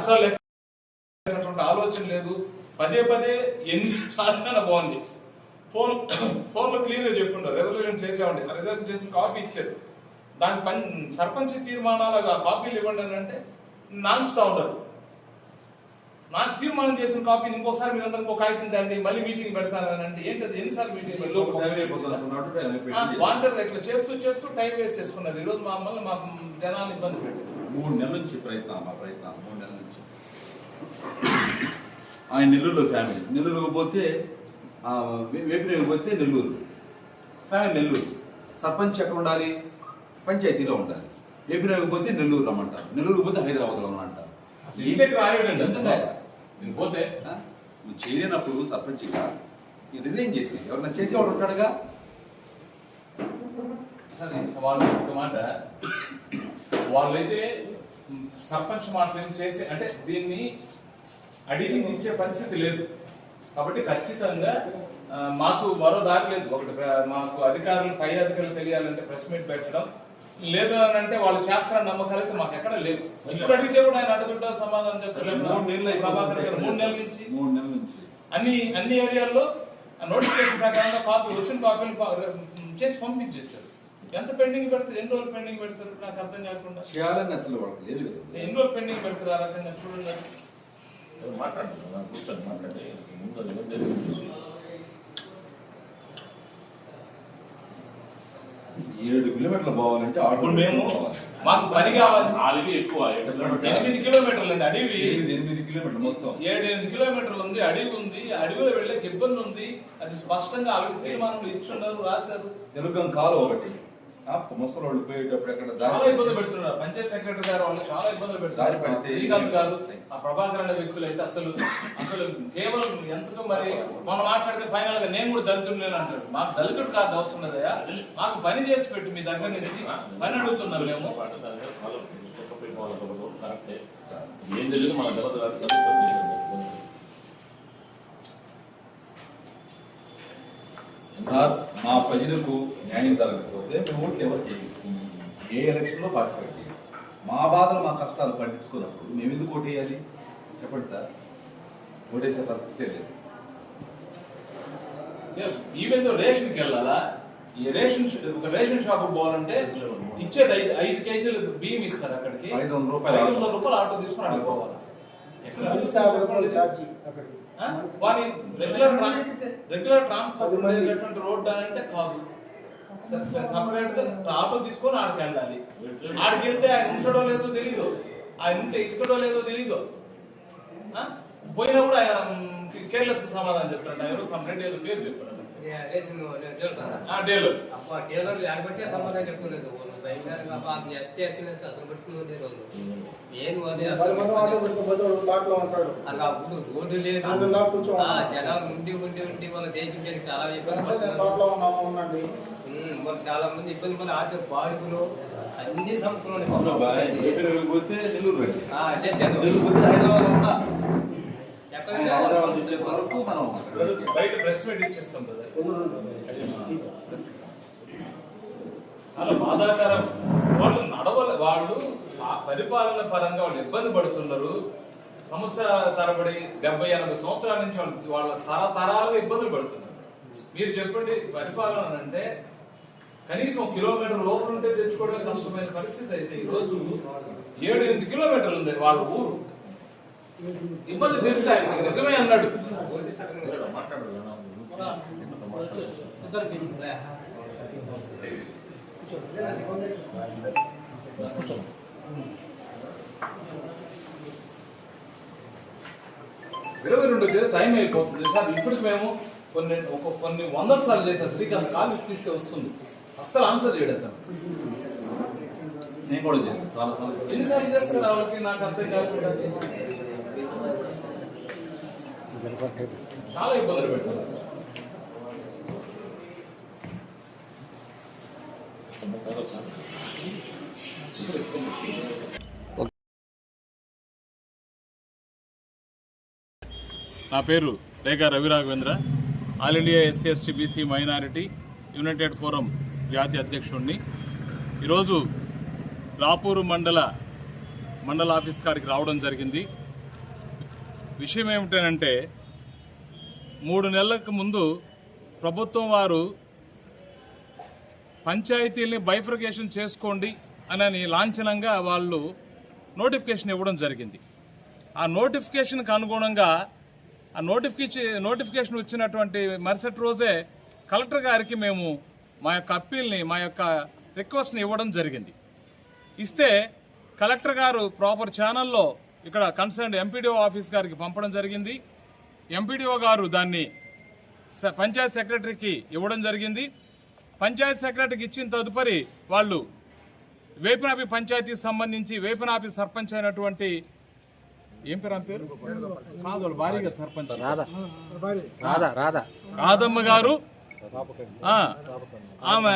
అసలు లేనటువంటి ఆలోచన లేదు. పదే పదే ఎన్ని సాధన బాగుంది. ఫోన్ ఫోన్లో క్లియర్గా చెప్పుంటారు రెజల్యూషన్ చేసామండి ఆ రెజల్యూషన్ చేసిన కాపీ ఇచ్చారు. దాని పని సర్పంచ్ తీర్మానాలు ఆ కాపీలు ఇవ్వండి అని అంటే నాన్స్తా ఉంటారు నాకు తీర్మానం చేసిన కాపీని ఇంకోసారి మీరు అందరికి ఒక కాగితం తండి మళ్ళీ మీటింగ్ పెడతానని అంటే ఏంటి అది ఎన్నిసార్లు మీటింగ్ వాంటర్ ఇట్లా చేస్తూ చేస్తూ టైం వేస్ట్ చేసుకున్నారు. ఈ రోజు మమ్మల్ని మా జనాన్ని ఇబ్బంది పెట్టారు మూడు నెలల నుంచి ప్రయత్నం మా ప్రయత్నం మూడు నెలల నుంచి ఆయన నెల్లూరులో ఫ్యామిలీ నెల్లూరుకు పోతే వేపినకి పోతే నెల్లూరు. ఫ్యామిలీ నెల్లూరు. సర్పంచ్ ఎక్కడ ఉండాలి? పంచాయతీలో ఉండాలి. వేపినకి పోతే నెల్లూరు రమ్మంటారు. నెల్లూరుకు పోతే హైదరాబాద్లో ఎందుకు? నేను పోతే? నువ్వు చేయలేనప్పుడు సర్పంచ్గా రిజైన్ చేసి ఎవరన్నా చేసేవాడు ఉంటాడుగా? సరే వాళ్ళు ఒక మాట. వాళ్ళైతే సర్పంచ్ మాట చేసే అంటే దీన్ని అడిగి ఇచ్చే పరిస్థితి లేదు. కాబట్టి ఖచ్చితంగా మాకు మరో దారి లేదు. ఒకటి మాకు అధికారులు పై అధికారులు తెలియాలంటే ప్రెస్ మీట్ పెట్టడం. లేదు అని అంటే వాళ్ళు చేస్తారని నమ్మకాలు అయితే మాకు ఎక్కడ లేవు. ఇప్పుడు అడిగితే కూడా ఆయన అడుగుంటా సమాధానం చెప్తలేము మూడు నెలలు ప్రభాకర్ గారు అయిపోయింది. మూడు నెలల నుంచి మూడు నెలల నుంచి. అన్ని అన్ని ఏరియాల్లో నోటిఫికేషన్ ప్రకారంగా కాపీ వచ్చిన కాపీలు చేసి పంపించేస్తారు ఎంత పెండింగ్ పెడతారు ఎన్ని రోజులు పెండింగ్ పెడతారు నాకు అర్థం కాకుండా? చేయాలని అసలు వాళ్ళకి లేదు కదా. ఎన్ని రోజులు పెండింగ్ పెడతారు ఆ రకంగా చూడండి. మాట్లాడుతున్నా కూర్చొని మాట్లాడి ముందు అది ఏం జరిగింది? ఏడు కిలోమీటర్లు పోవాలంటే అప్పుడు మేము మాకు పని కావాలి. నాలుగు ఎక్కువ? ఎనిమిది కిలోమీటర్లు అండి అడవి. ఎనిమిది కిలోమీటర్లు మొత్తం. ఏడు ఎనిమిది కిలోమీటర్లు ఉంది అడవి ఉంది అడవిలో వెళ్ళే ఇబ్బంది ఉంది. అది స్పష్టంగా అవి తీర్మానంలో ఇచ్చున్నారు రాశారు. తెలుగు కాలు ఒకటి. ఆ, ముసలోళ్ళు పోయేటప్పుడు ఎక్కడ చాలా దారి ఇబ్బంది పెడుతున్నారు. పంచాయత్ సెక్రటరీ గారు వాళ్ళు చాలా ఇబ్బందులు పెడుతున్నారు. పడితే శ్రీకాంత్ గారు ఆ ప్రభాకర్ అనే వ్యక్తులు అయితే అసలు అసలు కేవలం ఎంతకు మరి మనం మాట్లాడితే ఫైనల్గా నేను కూడా దళితుడు నేను అంటాడు మాకు దళితుడు కాదు అవసరం లేదయా మాకు పని చేసి పెట్టు మీ దగ్గర నుంచి. పని అడుగుతున్నాం మేము. ఏం తెలియదు మన తర్వాత కాదు. అది ఇబ్బంది అవుతుంది. సార్ మా ప్రజలకు న్యాయం జరగకపోతే మేము ఓట్లు ఎవరు చేయం ఏ ఎలక్షన్లో పార్టిసిపేట్ చేయం మా బాధలు మా కష్టాలు పట్టించుకున్నప్పుడు మేము ఎందుకు ఓటు వేయాలి? చెప్పండి సార్. ఓటేసే పరిస్థితే లేదు. ఈవెన్ దో రేషన్కి వెళ్ళాలా? ఈ రేషన్ ఒక రేషన్ షాప్ పోవాలంటే ఇచ్చేది ఐదు ఐదు కేజీలు బియ్యం ఇస్తారు అక్కడికి. ఐదు వందల రూపాయలు ఐదు వందల రూపాయలు ఆటో తీసుకుని అక్కడికి పోవాలి. వారి రెగ్యులర్ ట్రాన్స్- రెగ్యులర్ ట్రాన్స్పోర్ట్. ఉండేటటువంటి రోడ్ అని అంటే కాదు. సపరేట్ ఆటో తీసుకొని ఆడికి వెళ్ళాలి. ఆడికి వెళ్తే ఆయన ఉంటాడో లేదో తెలియదు ఆయన ఉంటే ఇస్తాడో లేదో తెలియదు? పోయినా కూడా ఆయన కేర్లెస్ సమాధానం చెప్తాడు. ఆయన సపరేట్ ఏదో పేరు చెప్పాడు. డేలో. లేకపోతే సంబంధం చెప్పుకోలేదు జనాలు ఉండి ఉండి ఉండి వాళ్ళ దేశం చేసి చాలా ఇబ్బంది వాళ్ళు చాలా మంది ఇబ్బంది పడి ఆర్థిక బాడుగులు అన్ని ఏపీలోకి పోతే హైదరాబాద్ వరకు మనం బయట ప్రెస్ మీట్ ఇచ్చేస్తాం కదా చాలా బాధాకరం. వాళ్ళు నడవల వాళ్ళు ఆ పరిపాలన పరంగా వాళ్ళు ఇబ్బంది పడుతున్నారు. సంవత్సరాల తరబడి డెబ్బై ఎనభై సంవత్సరాల నుంచి వాళ్ళు వాళ్ళ తరతరాలుగా ఇబ్బందులు పడుతున్నారు. మీరు చెప్పండి పరిపాలన అంటే కనీసం కిలోమీటర్ లోపల ఉంటే తెచ్చుకోవడమే కష్టమైన పరిస్థితి అయితే ఈ రోజు ఏడు ఎనిమిది కిలోమీటర్లు ఉంది వాళ్ళ ఊరు. ఇబ్బంది తెలుసు? నిజమే అన్నాడు. మాట్లాడరు. ఇరవై రెండు తేదీ టైం అయిపోతుంది. సార్ ఇప్పటికి మేము కొన్ని ఒక కొన్ని వందల సార్లు చేశాం. శ్రీకాంత్ కాల్ తీస్తే వస్తుంది. అస్సలు ఆన్సర్ చేయడం. నేను కూడా చేశాను. చాలా సార్లు ఎన్నిసార్లు చేస్తారు వాళ్ళకి? నాకు అర్థం కాకుండా చాలా ఇబ్బందులు పెడతారు. నా పేరు Rekha Ravi Raghavendra all India SC ST BC minority united forum జాతీయ అధ్యక్షుడిని ఈరోజు రాపూరు మండల మండల ఆఫీస్ కాడికి రావడం జరిగింది. విషయం ఏమిటంటే మూడు నెలలకు ముందు ప్రభుత్వం వారు పంచాయతీల్ని బైఫ్రికేషన్ చేసుకోండి అని లాంఛనంగా వాళ్ళు నోటిఫికేషన్ ఇవ్వడం జరిగింది. ఆ నోటిఫికేషన్కి అనుగుణంగా ఆ నోటిఫికే నోటిఫికేషన్ వచ్చినటువంటి మరుసటి రోజే కలెక్టర్ గారికి మేము మా యొక్క అప్పీల్ని మా యొక్క రిక్వెస్ట్ని ఇవ్వడం జరిగింది. ఇస్తే కలెక్టర్ గారు ప్రాపర్ ఛానల్లో ఇక్కడ కన్సర్న్ ఎంపీడీఓ ఆఫీస్ గారికి పంపడం జరిగింది. ఎంపీడీఓ గారు దాన్ని పంచాయత్ సెక్రటరీకి ఇవ్వడం జరిగింది. పంచాయత్ సెక్రటరీకి ఇచ్చిన తదుపరి వాళ్ళు వేపనాపి పంచాయతీకి సంబంధించి వేపనాపి సర్పంచ్ అయినటువంటి ఏం పేరు ఆమె పేరు? కాదు భార్య సర్పంచ్. రాధా. రాధా. రాధమ్మ గారు. ఆ, ఆమె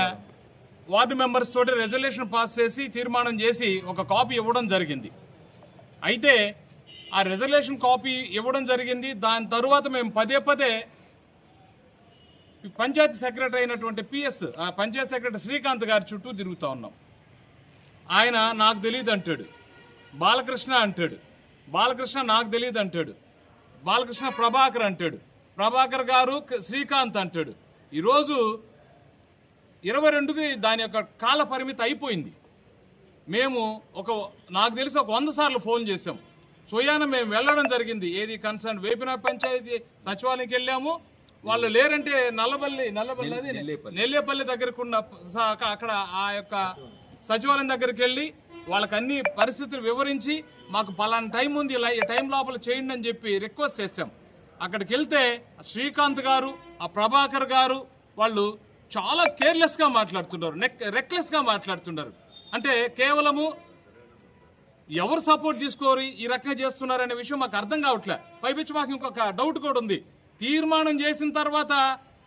వార్డు మెంబర్స్ తోటి రెజల్యూషన్ పాస్ చేసి తీర్మానం చేసి ఒక కాపీ ఇవ్వడం జరిగింది. అయితే ఆ రెజల్యూషన్ కాపీ ఇవ్వడం జరిగింది. దాని తరువాత మేము పదే పదే పంచాయతీ సెక్రటరీ అయినటువంటి పిఎస్ ఆ పంచాయతీ సెక్రటరీ శ్రీకాంత్ గారి చుట్టూ తిరుగుతూ ఉన్నాం. ఆయన నాకు తెలియదు అంటాడు. బాలకృష్ణ అంటాడు. బాలకృష్ణ నాకు తెలియదు అంటాడు. బాలకృష్ణ ప్రభాకర్ అంటాడు. ప్రభాకర్ గారు శ్రీకాంత్ అంటాడు. ఈరోజు ఇరవై రెండుకి దాని యొక్క కాల పరిమితి అయిపోయింది. మేము ఒక నాకు తెలిసి ఒక వంద సార్లు ఫోన్ చేసాం సోయాన మేము వెళ్ళడం జరిగింది. ఏది కన్సర్న్ వేపిన పంచాయతీ సచివాలయంకి వెళ్ళాము. వాళ్ళు లేరంటే నల్లబల్లి నల్లబల్లి అది నెల్లేపల్లి. దగ్గరకు ఉన్న అక్కడ ఆ యొక్క సచివాలయం దగ్గరికి వెళ్ళి వాళ్ళకి అన్ని పరిస్థితులు వివరించి మాకు పలానా టైం ఉంది ఇలా ఈ టైం లోపల చేయండి అని చెప్పి రిక్వెస్ట్ చేశాం. అక్కడికి వెళ్తే శ్రీకాంత్ గారు ఆ ప్రభాకర్ గారు వాళ్ళు చాలా కేర్లెస్గా మాట్లాడుతున్నారు నెక్ రెక్లెస్గా మాట్లాడుతున్నారు. అంటే కేవలము ఎవరు సపోర్ట్ తీసుకోరు ఈ రకంగా చేస్తున్నారనే విషయం మాకు అర్థం కావట్లే. పైపించి మాకు ఇంకొక డౌట్ కూడా ఉంది. తీర్మానం చేసిన తర్వాత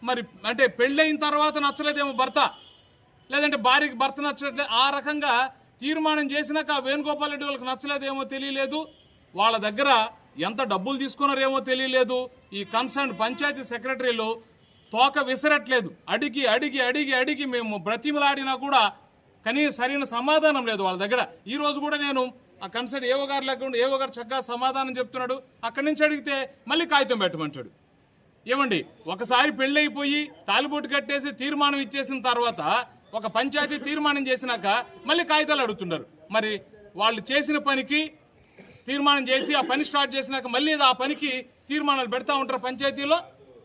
మరి అంటే పెళ్ళైన తర్వాత నచ్చలేదేమో భర్త? లేదంటే భార్యకి భర్త నచ్చట్లేదు ఆ రకంగా తీర్మానం చేసినాక ఆ వేణుగోపాల్ రెడ్డి వాళ్ళకి నచ్చలేదేమో తెలియలేదు. వాళ్ళ దగ్గర ఎంత డబ్బులు తీసుకున్నారేమో తెలియలేదు. ఈ కన్సర్న్ పంచాయతీ సెక్రటరీలు తోక విసరట్లేదు. అడిగి అడిగి అడిగి అడిగి మేము బ్రతిమలాడినా కూడా కనీసం సరైన సమాధానం లేదు వాళ్ళ దగ్గర. ఈరోజు కూడా నేను ఆ కన్సర్న్ ఏవో గారు లేకుండా ఏవో గారు చక్కగా సమాధానం చెప్తున్నాడు. అక్కడి నుంచి అడిగితే మళ్ళీ కాగితం పెట్టమంటాడు. ఏమండి ఒకసారి పెళ్ళైపోయి తాలిబోటు కట్టేసి తీర్మానం ఇచ్చేసిన తర్వాత ఒక పంచాయతీ తీర్మానం చేసినాక మళ్ళీ కాగితాలు అడుగుతున్నారు. మరి వాళ్ళు చేసిన పనికి తీర్మానం చేసి ఆ పని స్టార్ట్ చేసినాక మళ్ళీ ఆ పనికి తీర్మానాలు పెడతా ఉంటారు పంచాయతీలో.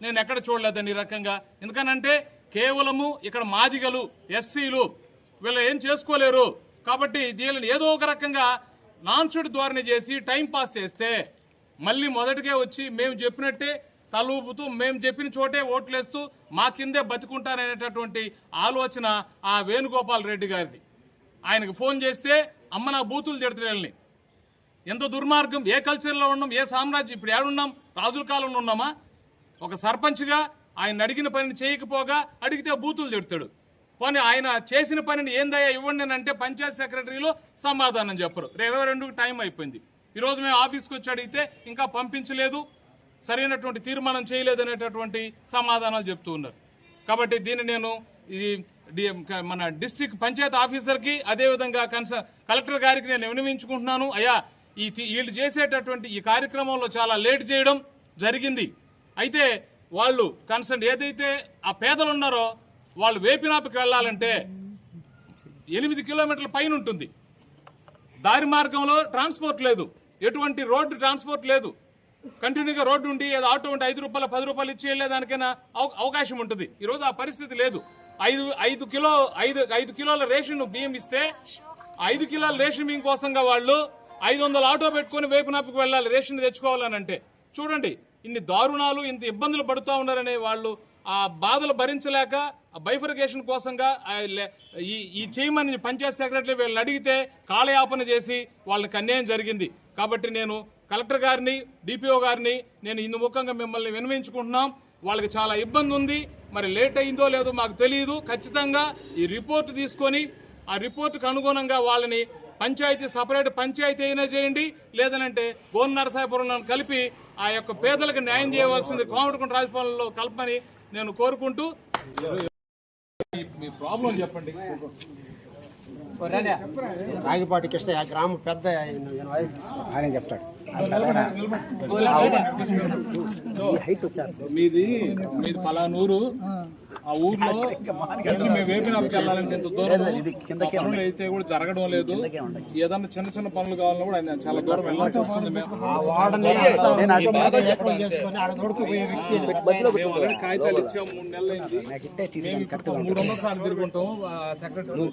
నేను ఎక్కడ చూడలేదండి ఈ రకంగా. ఎందుకనంటే కేవలము ఇక్కడ మాదిగలు ఎస్సీలు వీళ్ళు ఏం చేసుకోలేరు. కాబట్టి దీనిని ఏదో ఒక రకంగా నాన్సుడి ధోరణి చేసి టైం పాస్ చేస్తే మళ్ళీ మొదటికే వచ్చి మేము చెప్పినట్టే తలూపుతూ మేము చెప్పిన చోటే ఓట్లేస్తూ మా కిందే బతుకుంటారనేటటువంటి ఆలోచన ఆ వేణుగోపాల్ రెడ్డి గారిది. ఆయనకు ఫోన్ చేస్తే అమ్మ నా బూతులు తిడతలేని ఎంత దుర్మార్గం. ఏ కల్చర్లో ఉన్నాం? ఏ సామ్రాజ్యం? ఇప్పుడు ఏడున్నాం? రాజుల కాలంలో ఉన్నామా? ఒక సర్పంచ్గా ఆయన అడిగిన పనిని చేయకపోగా అడిగితే బూతులు తిడతాడు. పోనీ ఆయన చేసిన పనిని ఏందయ్యా ఇవ్వండి అని అంటే పంచాయత్ సెక్రటరీలో సమాధానం చెప్పరు. ఇరవై రెండుకి టైం అయిపోయింది. ఈరోజు మేము ఆఫీస్కి వచ్చి అడిగితే ఇంకా పంపించలేదు. సరైనటువంటి తీర్మానం చేయలేదనేటటువంటి సమాధానాలు చెప్తూ ఉన్నారు. కాబట్టి దీన్ని నేను ఇది మన డిస్ట్రిక్ట్ పంచాయత్ ఆఫీసర్కి అదేవిధంగా కన్స కలెక్టర్ గారికి నేను వినవించుకుంటున్నాను అయ్యా ఈ వీళ్ళు చేసేటటువంటి ఈ కార్యక్రమంలో చాలా లేట్ చేయడం జరిగింది. అయితే వాళ్ళు కన్సర్న్ ఏదైతే ఆ పేదలు ఉన్నారో వాళ్ళు వేపినాపికి వెళ్ళాలంటే ఎనిమిది కిలోమీటర్ల పైన ఉంటుంది. దారి మార్గంలో ట్రాన్స్పోర్ట్ లేదు. ఎటువంటి రోడ్డు ట్రాన్స్పోర్ట్ లేదు. కంటిన్యూగా రోడ్డు ఉండి ఏదో ఆటో ఉంటే ఐదు రూపాయలు పది రూపాయలు ఇచ్చి వెళ్ళేదానికైనా అవ- అవకాశం ఉంటుంది. ఈరోజు ఆ పరిస్థితి లేదు. ఐదు ఐదు కిలో ఐదు ఐదు కిలోల రేషన్ బియ్యం ఇస్తే ఐదు కిలోల రేషన్ బియ్యం కోసంగా వాళ్ళు ఐదు వందల ఆటో పెట్టుకొని వేపునాపుకి వెళ్ళాలి రేషన్ తెచ్చుకోవాలనంటే చూడండి ఇన్ని దారుణాలు ఇంత ఇబ్బందులు పడుతూ ఉన్నారనే వాళ్ళు ఆ బాధలు భరించలేక బైఫర్గేషన్ బైఫర్కేషన్ కోసంగా ఈ ఈ చేయమని పంచాయత్ సెక్రటరీ వీళ్ళని అడిగితే కాలయాపన చేసి వాళ్ళకి అన్యాయం జరిగింది. కాబట్టి నేను కలెక్టర్ గారిని డిపిఓ గారిని నేను ఇందు ముఖంగా మిమ్మల్ని వినవించుకుంటున్నాం వాళ్ళకి చాలా ఇబ్బంది ఉంది. మరి లేట్ అయిందో లేదో మాకు తెలియదు ఖచ్చితంగా ఈ రిపోర్ట్ తీసుకొని ఆ రిపోర్ట్కు అనుగుణంగా వాళ్ళని పంచాయతీ సపరేట్ పంచాయతీ అయినా చేయండి. లేదనంటే గోన్ నరసాపురంలో కలిపి ఆ యొక్క పేదలకు న్యాయం చేయవలసింది కోమటికుంట రాజభవన్లో కలపని నేను కోరుకుంటూ. మీ ప్రాబ్లం చెప్పండి. రాగిపాటి కృష్ణ ఆ గ్రామ పెద్ద ఆయన చెప్తాడు. మీది మీది పలానూరు. ఆ ఊర్లో నుంచి మేము వేపినాపుకి వెళ్ళాలంటే ఇంత దూరం పనులు అయితే కూడా జరగడం లేదు. ఏదన్నా చిన్న చిన్న పనులు కావాలన్నా కూడా ఆయన చాలా దూరం వెళ్ళాల్సి వస్తుంది. మేము కాగితాలు ఇచ్చాము మూడు నెలలు అయింది మేము ఇప్పుడు మూడు వందల సార్లు తిరుగుంటాం సెక్రటరీ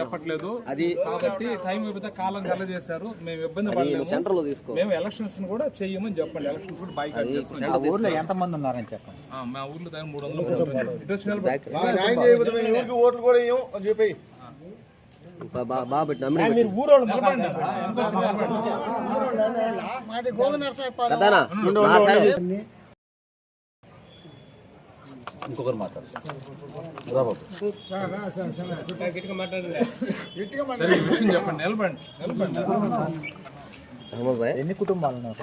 చెప్పట్లేదు. అది కాబట్టి టైం అయిపోతే కాలం కల చేశారు. మేము ఇబ్బంది పడలేము. మేము ఎలక్షన్స్ కూడా చెయ్యమని చెప్పండి. ఎలక్షన్స్ కూడా బైక్ ఊర్లో ఎంతమంది ఉన్నారని చెప్పండి. మా ఊర్లో దాని మూడు ఎవరికి ఓట్లు కూడా ఇవ్వం అని చెప్పి. ఇంకొకరు మాట్లాడు రాబాబు గట్టిగా మాట్లాడండి సరే, ఈ విషయం చెప్పండి నిలబడండి నిలబడండి ఎన్ని కుటుంబాలు ఉన్నారు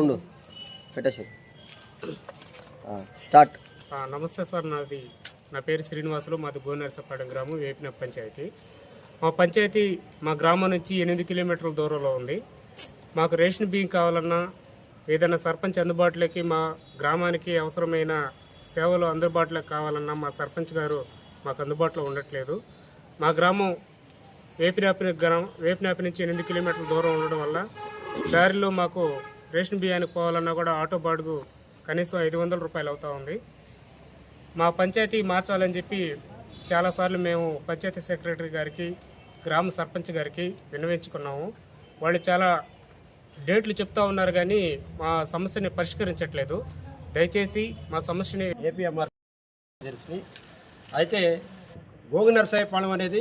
ఉండు పెట్టేసి. స్టార్ట్. ఆ, నమస్తే సార్ నాది నా పేరు శ్రీనివాసులు మాది గోనరసపాడెం గ్రామం వేపిన పంచాయతీ. మా పంచాయతీ మా గ్రామం నుంచి ఎనిమిది కిలోమీటర్ల దూరంలో ఉంది. మాకు రేషన్ బియ్యం కావాలన్నా ఏదైనా సర్పంచ్ అందుబాటులోకి మా గ్రామానికి అవసరమైన సేవలు అందుబాటులోకి కావాలన్నా మా సర్పంచ్ గారు మాకు అందుబాటులో ఉండట్లేదు. మా గ్రామం వేపినాపి గ్రామం వేపినాపి నుంచి ఎనిమిది కిలోమీటర్ల దూరం ఉండడం వల్ల దారిలో మాకు రేషన్ బియ్యానికి పోవాలన్నా కూడా ఆటో బాడుగు కనీసం ఐదు వందల రూపాయలు అవుతా ఉంది. మా పంచాయతీ మార్చాలని చెప్పి చాలాసార్లు మేము పంచాయతీ సెక్రటరీ గారికి గ్రామ సర్పంచ్ గారికి విన్నవించుకున్నాము. వాళ్ళు చాలా డేట్లు చెప్తా ఉన్నారు కానీ మా సమస్యని పరిష్కరించట్లేదు. దయచేసి మా సమస్యని ఏపీఎంఆర్ అయితే గోగు నరసాయపాళెం అనేది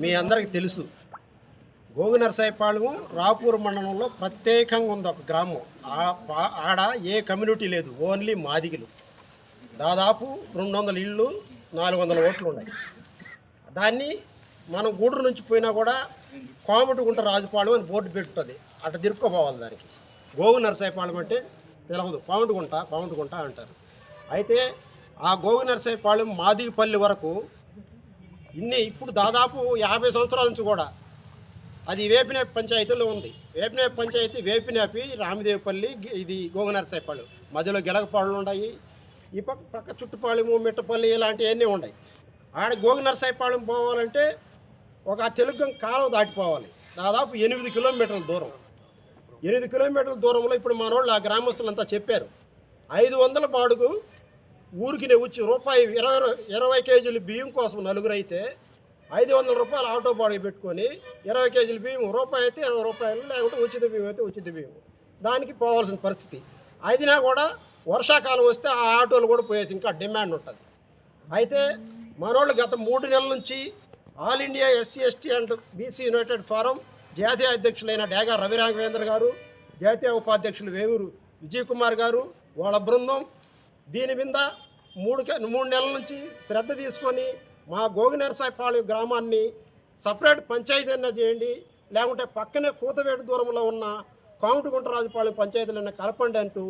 మీ అందరికి తెలుసు. గోగు నరసాయపాళెం రాపూర్ మండలంలో ప్రత్యేకంగా ఉంది ఒక గ్రామం. ఆ ఆడ ఏ కమ్యూనిటీ లేదు ఓన్లీ మాదిగులు. దాదాపు రెండు వందల ఇళ్ళు నాలుగు వందల ఓట్లు ఉన్నాయి. దాన్ని మనం గూడూరు నుంచి పోయినా కూడా కోమటిగుంట రాజుపాలెం అని బోర్డు పెట్టుతుంది అటు తిరుక్కోపోవాలి దానికి. గోగు నరసాయపాళెం అంటే తెలవదు. కోమటిగుంట కోమటిగుంట అంటారు. అయితే ఆ గోగు నరసాయపాళెం మాదిగపల్లి వరకు ఇన్ని ఇప్పుడు దాదాపు యాభై సంవత్సరాల నుంచి కూడా అది వేపినేపి పంచాయతీలో ఉంది. వేపినేపి పంచాయతీ వేపినేపి రామదేవపల్లి ఇది గోగనరసాయపాడు మధ్యలో గెలగపాళ్ళు ఉన్నాయి. ఈ పక్క పక్క చుట్టుపాళెము మిట్టపల్లి ఇలాంటివన్నీ ఉన్నాయి. ఆడ గోగనరసాయపాళెం పోవాలంటే ఒక తెలుగు కాలం దాటిపోవాలి. దాదాపు ఎనిమిది కిలోమీటర్ల దూరం. ఎనిమిది కిలోమీటర్ల దూరంలో ఇప్పుడు మనోళ్ళు ఆ గ్రామస్తులంతా చెప్పారు. ఐదు వందల బాడుగు ఊరికి వచ్చి రూపాయి ఇరవై ఇరవై కేజీలు బియ్యం కోసం నలుగురు అయితే ఐదు వందల రూపాయలు ఆటో బాడీ పెట్టుకొని ఇరవై కేజీల బియ్యం రూపాయి అయితే ఇరవై రూపాయలు లేకుంటే ఉచిత బియ్యం అయితే ఉచిత బియ్యం. దానికి పోవాల్సిన పరిస్థితి. అయినా కూడా వర్షాకాలం వస్తే ఆ ఆటోలు కూడా పోయేసి ఇంకా డిమాండ్ ఉంటుంది. అయితే మనోళ్ళు గత మూడు నెలల నుంచి all India SC ST and BC united forum జాతీయ అధ్యక్షులైన డేగా రవిరాఘవేంద్ర గారు జాతీయ ఉపాధ్యక్షులు వేవూరు విజయ్ కుమార్ గారు వాళ్ళ బృందం దీని మీద మూడు మూడు నెలల నుంచి శ్రద్ధ తీసుకొని మా గోగినరసాయపాళెం గ్రామాన్ని సపరేట్ పంచాయతీ అయినా చేయండి. లేకుంటే పక్కనే కూతవేటు దూరంలో ఉన్న కోమటిగుంటరాజుపాళెం పంచాయతీలన్న కలపండి అంటూ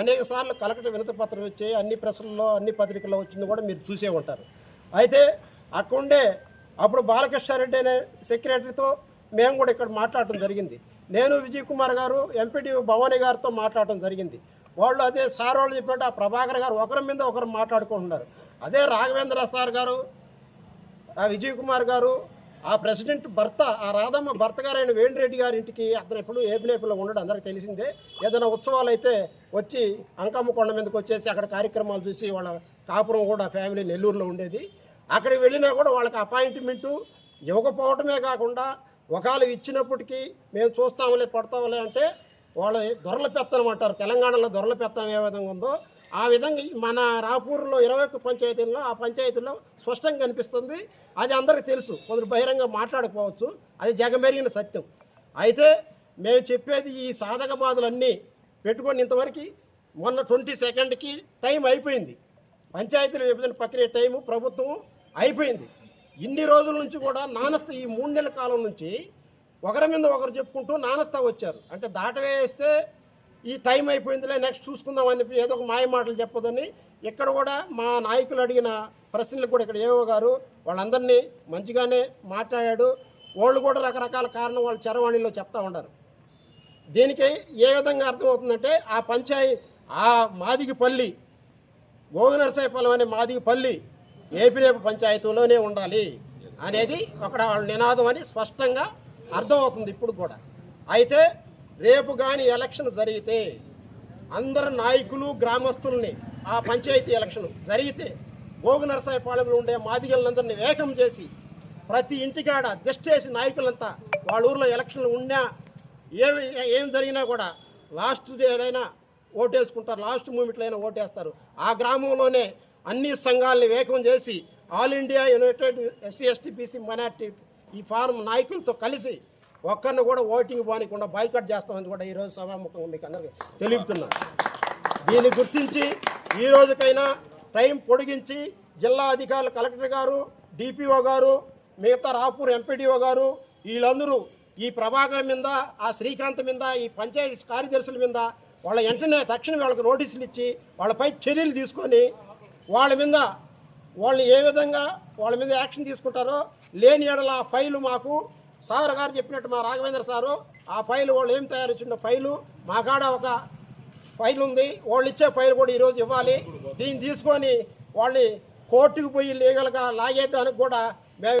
అనేక సార్లు కలెక్టర్ వినతి పత్రం వచ్చే అన్ని ప్రెస్లలో అన్ని పత్రికల్లో వచ్చింది కూడా మీరు చూసే ఉంటారు. అయితే అక్కడుండే అప్పుడు బాలకృష్ణారెడ్డి అనే సెక్రటరీతో మేము కూడా ఇక్కడ మాట్లాడటం జరిగింది. నేను విజయ్ కుమార్ గారు ఎంపీడీ భవానీ గారితో మాట్లాడటం జరిగింది. వాళ్ళు అదే సార్ వాళ్ళు చెప్పినట్టు ఆ ప్రభాకర్ గారు ఒకరి మీద ఒకరు మాట్లాడుకుంటున్నారు. అదే రాఘవేంద్ర సార్ గారు ఆ విజయ్ కుమార్ గారు ఆ ప్రెసిడెంట్ భర్త ఆ రాధమ్మ భర్త గారైన వేణిరెడ్డి గారి ఇంటికి అతను ఎప్పుడు ఏపినేపులో ఉండడం అందరికీ తెలిసిందే. ఏదైనా ఉత్సవాలు అయితే వచ్చి అంకమ్మ కొండ మీదకి వచ్చేసి అక్కడ కార్యక్రమాలు చూసి వాళ్ళ కాపురం కూడా ఫ్యామిలీ నెల్లూరులో ఉండేది. అక్కడికి వెళ్ళినా కూడా వాళ్ళకి అపాయింట్మెంటు ఇవ్వకపోవటమే కాకుండా ఒకవేళ ఇచ్చినప్పటికీ మేము చూస్తాములే పడతాములే అంటే వాళ్ళ దొరల పెత్తనం అంటారు. తెలంగాణలో దొరల పెత్తనం ఏ విధంగా ఉందో ఆ విధంగా మన రాపూర్లో ఇరవై ఒక్క పంచాయతీల్లో ఆ పంచాయతీలో స్పష్టంగా కనిపిస్తుంది. అది అందరికీ తెలుసు. కొందరు బహిరంగ మాట్లాడకపోవచ్చు. అది జగమెరిగిన సత్యం. అయితే మేము చెప్పేది ఈ సాధక బాధలన్నీ పెట్టుకొని ఇంతవరకు మొన్న ట్వంటీ సెకండ్కి టైం అయిపోయింది. పంచాయతీల విభజన ప్రక్రియ టైము ప్రభుత్వం అయిపోయింది. ఇన్ని రోజుల నుంచి కూడా నానస్త ఈ మూడు నెలల కాలం నుంచి ఒకరి మీద ఒకరు చెప్పుకుంటూ నానస్తా వచ్చారు. అంటే దాటవేస్తే ఈ టైం అయిపోయిందిలే నెక్స్ట్ చూసుకుందాం అని చెప్పి ఏదో ఒక మాయ మాటలు చెప్పదని ఇక్కడ కూడా మా నాయకులు అడిగిన ప్రశ్నలు కూడా ఇక్కడ ఏవో గారు వాళ్ళందరినీ మంచిగానే మాట్లాడాడు. వాళ్ళు కూడా రకరకాల కారణం వాళ్ళు చరవాణిలో చెప్తా ఉన్నారు. దీనికి ఏ విధంగా అర్థమవుతుందంటే ఆ పంచాయి ఆ మాదిగిపల్లి గోగునరసాయపాలెం అనే మాదిగిపల్లి ఏపిరేపు పంచాయతీలోనే ఉండాలి అనేది ఒక వాళ్ళ నినాదం అని స్పష్టంగా అర్థమవుతుంది ఇప్పుడు కూడా. అయితే రేపు కానీ ఎలక్షన్ జరిగితే అందరు నాయకులు గ్రామస్తుల్ని ఆ పంచాయతీ ఎలక్షన్ జరిగితే గోగు నరసాయపాలెంలో ఉండే మాదిగలందరినీ వేగం చేసి ప్రతి ఇంటికాడ దిష్టేసి నాయకులంతా వాళ్ళ ఊర్లో ఎలక్షన్లు ఉన్నా ఏమి ఏం జరిగినా కూడా లాస్ట్ ఏదైనా ఓటేసుకుంటారు లాస్ట్ మూమెంట్లో అయినా ఓటేస్తారు. ఆ గ్రామంలోనే అన్ని సంఘాలని వేగం చేసి all India united SC ST BC minority ఈ ఫారం నాయకులతో కలిసి ఒక్కరిని కూడా ఓటింగ్ పోనీకుండా బాయ్కట్ చేస్తామని కూడా ఈరోజు సభాముఖంగా మీకు అందరికీ తెలుపుతున్నాను దీన్ని గుర్తించి ఈ రోజుకైనా టైం పొడిగించి జిల్లా అధికారులు కలెక్టర్ గారు డిపిఓ గారు మిగతా రాపూర్ ఎంపీడీఓ గారు వీళ్ళందరూ ఈ ప్రభాకర్ మీద ఆ శ్రీకాంత్ మీద ఈ పంచాయతీ కార్యదర్శుల మీద వాళ్ళ వెంటనే తక్షణం వాళ్ళకి నోటీసులు ఇచ్చి వాళ్ళపై చర్యలు తీసుకొని వాళ్ళ మీద వాళ్ళు ఏ విధంగా వాళ్ళ మీద యాక్షన్ తీసుకుంటారో లేని ఎడల ఆ ఫైలు మాకు సార్ గారు చెప్పినట్టు మా రాఘవేంద్ర సారు ఆ ఫైల్ వాళ్ళు ఏం తయారు ఇచ్చిన ఫైలు మా కాడ ఒక ఫైల్ ఉంది వాళ్ళు ఇచ్చే ఫైల్ కూడా ఈరోజు ఇవ్వాలి. దీన్ని తీసుకొని వాళ్ళని కోర్టుకు పోయి లీగల్గా లాగేదానికి కూడా